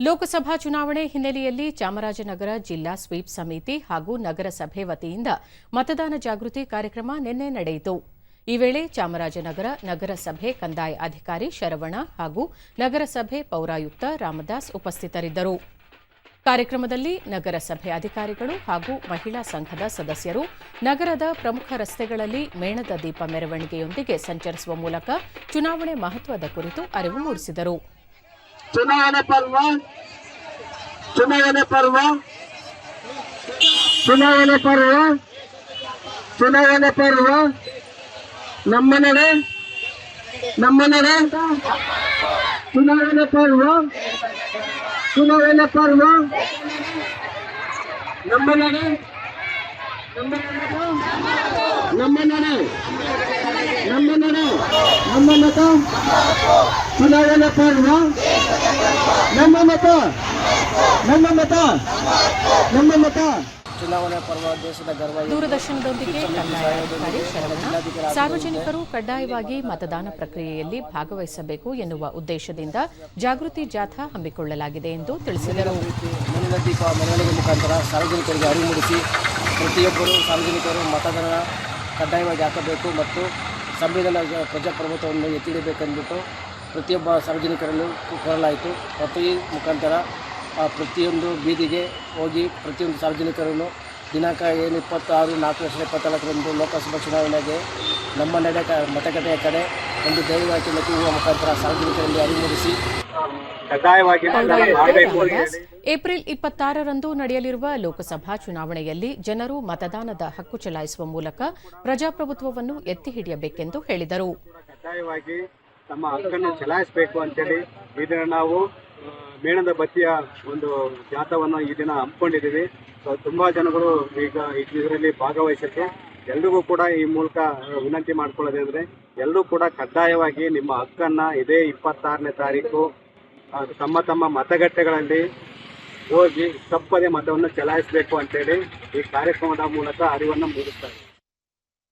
ಲೋಕಸಭಾ ಚುನಾವಣೆ ಹಿನ್ನೆಲೆಯಲ್ಲಿ ಚಾಮರಾಜನಗರ ಜಿಲ್ಲಾ ಸ್ವೀಪ್ ಸಮಿತಿ ಹಾಗೂ ನಗರಸಭೆ ವತಿಯಿಂದ ಮತದಾನ ಜಾಗೃತಿ ಕಾರ್ಯಕ್ರಮ ನಿನ್ನೆ ನಡೆಯಿತು. ಈ ವೇಳೆ ಚಾಮರಾಜನಗರ ನಗರಸಭೆ ಕಂದಾಯ ಅಧಿಕಾರಿ ಶರವಣ ಹಾಗೂ ನಗರಸಭೆ ಪೌರಾಯುಕ್ತ ರಾಮದಾಸ್ ಉಪಸ್ಥಿತರಿದ್ದರು. ಕಾರ್ಯಕ್ರಮದಲ್ಲಿ ನಗರಸಭೆ ಅಧಿಕಾರಿಗಳು ಹಾಗೂ ಮಹಿಳಾ ಸಂಘದ ಸದಸ್ಯರು ನಗರದ ಪ್ರಮುಖ ರಸ್ತೆಗಳಲ್ಲಿ ಮೇಣದ ದೀಪ ಮೆರವಣಿಗೆಯೊಂದಿಗೆ ಸಂಚರಿಸುವ ಮೂಲಕ ಚುನಾವಣೆ ಮಹತ್ವದ ಕುರಿತು ಅರಿವು ಮೂಡಿಸಿದರು. ಚುನಾವಣೆ ಪರ್ವ ಚುನಾವಣೆ ಪರ್ವ ಚುನಾವಣೆ ಪರ್ವ ಚುನಾವಣೆ ಪರ್ವ ನಮ್ಮ ನಡೆ ನಮ್ಮ ನಡೆ ಚುನಾವಣೆ ಪರ್ವ ಚುನಾವಣೆ ಪರ್ವ ನಮ್ಮ ನಡೆ ನಮ್ಮ ನಡೆ ನಮ್ಮ ನಡೆ ನಮ್ಮ ನಡೆ ನಮ್ಮ ಮತ ಚುನಾವಣೆ ಪೂರ್ವ ನಮ್ಮ ಮತ ನಮ್ಮ ಮತ ನಮ್ಮ ಮತ ಚುನಾವಣೆ ಪರ್ವ ದೇಶದ ಗರ್ವ ದೂರದರ್ಶನದೊಂದಿಗೆ ಕಂದಾಯ ಅಧಿಕಾರಿ ಶರವಣ ಸಾರ್ವಜನಿಕರು ಕಡ್ಡಾಯವಾಗಿ ಮತದಾನ ಪ್ರಕ್ರಿಯೆಯಲ್ಲಿ ಭಾಗವಹಿಸಬೇಕು ಎನ್ನುವ ಉದ್ದೇಶದಿಂದ ಜಾಗೃತಿ ಜಾಥಾ ಹಮ್ಮಿಕೊಳ್ಳಲಾಗಿದೆ ಎಂದು ತಿಳಿಸಿದರು. ಮನೆಯ ದೀಪ ಮೆರವಣಿಗೆ ಮುಖಾಂತರ ಸಾರ್ವಜನಿಕರಿಗೆ ಅರಿವು ಮೂಡಿಸಿ ಪ್ರತಿಯೊಬ್ಬರು ಸಾರ್ವಜನಿಕರು ಮತದಾನ ಕಡ್ಡಾಯವಾಗಿ ಹಾಕಬೇಕು ಮತ್ತು ಸಂವಿಧಾನ ಪ್ರಜಾಪ್ರಭುತ್ವವನ್ನು ಎತ್ತಿ ಹಿಡಿಬೇಕೆಂದ್ಬಿಟ್ಟು ಪ್ರತಿಯೊಬ್ಬ ಸಾರ್ವಜನಿಕರನ್ನು ಕೋರಲಾಯಿತು. ಮತ್ತು ಈ ಮುಖಾಂತರ ಆ, ಪ್ರತಿಯೊಂದು ಬೀದಿಗೆ ಹೋಗಿ ಪ್ರತಿಯೊಂದು ಸಾರ್ವಜನಿಕರನ್ನು ದಿನಾಂಕ ಏನು ಇಪ್ಪತ್ತಾರು ನಾಲ್ಕು ವರ್ಷದ ಇಪ್ಪತ್ನಾಲ್ಕರಂದು ಲೋಕಸಭಾ ಚುನಾವಣೆಗೆ ನಮ್ಮ ನಡೆ ಕ ಮತಗಟ್ಟೆಯ ಕಡೆ ಒಂದು ದೈವವಾಕ್ಯ ಹೂವ ಮುಖಾಂತರ ಸಾರ್ವಜನಿಕರಲ್ಲಿ ಅರಿವು ಮೂಡಿಸಿ ಕಡ್ಡಾಯವಾಗಿ ಏಪ್ರಿಲ್ ಇಪ್ಪತ್ತಾರರಂದು ನಡೆಯಲಿರುವ ಲೋಕಸಭಾ ಚುನಾವಣೆಯಲ್ಲಿ ಜನರು ಮತದಾನದ ಹಕ್ಕು ಚಲಾಯಿಸುವ ಮೂಲಕ ಪ್ರಜಾಪ್ರಭುತ್ವವನ್ನು ಎತ್ತಿ ಹಿಡಿಯಬೇಕೆಂದು ಹೇಳಿದರು. ಕಡ್ಡಾಯವಾಗಿ ತಮ್ಮ ಹಕ್ಕನ್ನು ಚಲಾಯಿಸಬೇಕು ಅಂತೇಳಿ ಈ ದಿನ ನಾವು ಮೇಣದ ಬತ್ತಿಯ ಒಂದು ಜಾಥವನ್ನು ಈ ದಿನ ಹಮ್ಮಿಕೊಂಡಿದ್ದೀವಿ. ಸೊ, ತುಂಬಾ ಜನಗಳು ಈಗ ಇದರಲ್ಲಿ ಭಾಗವಹಿಸಕ್ಕೆ ಎಲ್ರಿಗೂ ಕೂಡ ಈ ಮೂಲಕ ವಿನಂತಿ ಮಾಡ್ಕೊಳ್ಳೋದಂದ್ರೆ ಎಲ್ಲರೂ ಕೂಡ ಕಡ್ಡಾಯವಾಗಿ ನಿಮ್ಮ ಹಕ್ಕನ್ನ ಇದೇ ಇಪ್ಪತ್ತಾರನೇ ತಾರೀಕು ತಮ್ಮ ತಮ್ಮ ಮತಗಟ್ಟೆಗಳಲ್ಲಿ ಹೋಗಿ ತಪ್ಪದೆ ಮತವನ್ನು ಚಲಾಯಿಸಬೇಕು ಅಂತೇಳಿ ಈ ಕಾರ್ಯಕ್ರಮದ ಮೂಲಕ ಅರಿವನ್ನು ಮೂಡಿಸ್ತಾರೆ.